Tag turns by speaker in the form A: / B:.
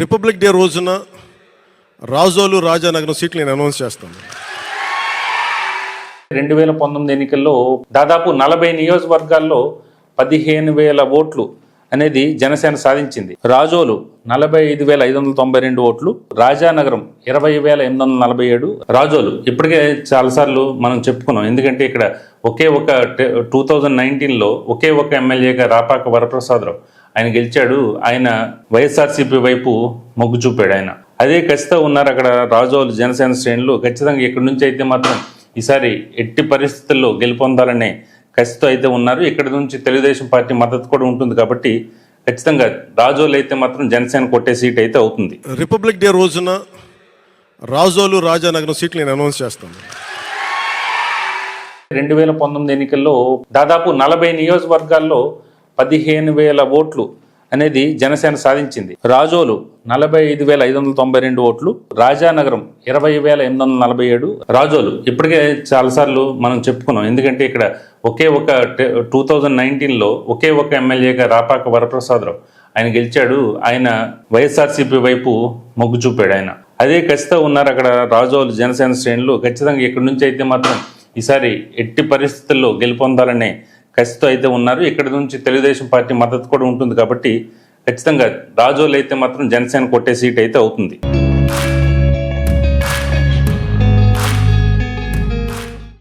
A: Republic day రోజున రాజోలు రాజానగరం సీట్లు నేను అనౌన్స్ చేస్తాను.
B: రెండు వేల పంతొమ్మిది ఎన్నికల్లో దాదాపు నలభై నియోజకవర్గాల్లో పదిహేను వేల ఓట్లు అనేది జనసేన సాధించింది. రాజోలు నలభై ఐదు వేల ఐదు వందల తొంభై రెండు ఓట్లు రాజానగరం ఇరవై వేల ఎనిమిది వందల నలభై ఏడు. రాజోలు ఇప్పటికే చాలాసార్లు మనం చెప్పుకున్నాం. ఎందుకంటే ఇక్కడ ఒకే ఒక టూ థౌజండ్ నైన్టీన్లో ఒకే ఒక ఎమ్మెల్యేగా రాపాక వరప్రసాదరావు. ఆయన గెలిచాడు. ఆయన వైఎస్ఆర్సీపీ వైపు మొగ్గు చూపాడు ఆయన. అదే కసితో ఉన్నారు అక్కడ రాజోలు జనసేన శ్రేణులు. ఖచ్చితంగా ఇక్కడి నుంచి అయితే మాత్రం ఈసారి ఎట్టి పరిస్థితుల్లో గెలుపొందాలనే కసితో అయితే ఉన్నారు. ఇక్కడ నుంచి తెలుగుదేశం పార్టీ మద్దతు కూడా ఉంటుంది కాబట్టి ఖచ్చితంగా రాజోలు అయితే మాత్రం జనసేన కొట్టే సీట్ అయితే అవుతుంది.
A: రిపబ్లిక్ డే రోజున రాజోలు రాజానగరం సీట్లు నేను అనౌన్స్ చేస్తాను.
B: రెండు వేల పంతొమ్మిది ఎన్నికల్లో దాదాపు నలభై నియోజకవర్గాల్లో పదిహేను వేల ఓట్లు అనేది జనసేన సాధించింది. రాజోలు నలభై ఐదు వేల ఐదు వందల తొంభై రెండు ఓట్లు రాజానగరం ఇరవై వేల ఎనిమిది వందల నలభై ఏడు. రాజోలు ఇప్పటికే చాలాసార్లు మనం చెప్పుకున్నాం. ఎందుకంటే ఇక్కడ ఒకే ఒక టూ థౌజండ్ నైన్టీన్లో ఒకే ఒక ఎమ్మెల్యేగా రాపాక వరప్రసాదరావు ఆయన గెలిచాడు. ఆయన వైఎస్ఆర్సీపీ వైపు మొగ్గు చూపాడు ఆయన. అదే ఖచ్చితంగా ఉన్నారు అక్కడ రాజోలు జనసేన శ్రేణులు. ఖచ్చితంగా ఇక్కడి నుంచి అయితే మాత్రం ఈసారి ఎట్టి పరిస్థితుల్లో గెలుపొందాలనే కసితో అయితే ఉన్నారు. ఇక్కడ నుంచి తెలుగుదేశం పార్టీ మద్దతు కూడా ఉంటుంది కాబట్టి ఖచ్చితంగా రాజోలు అయితే మాత్రం జనసేన కొట్టే సీట్ అయితే అవుతుంది.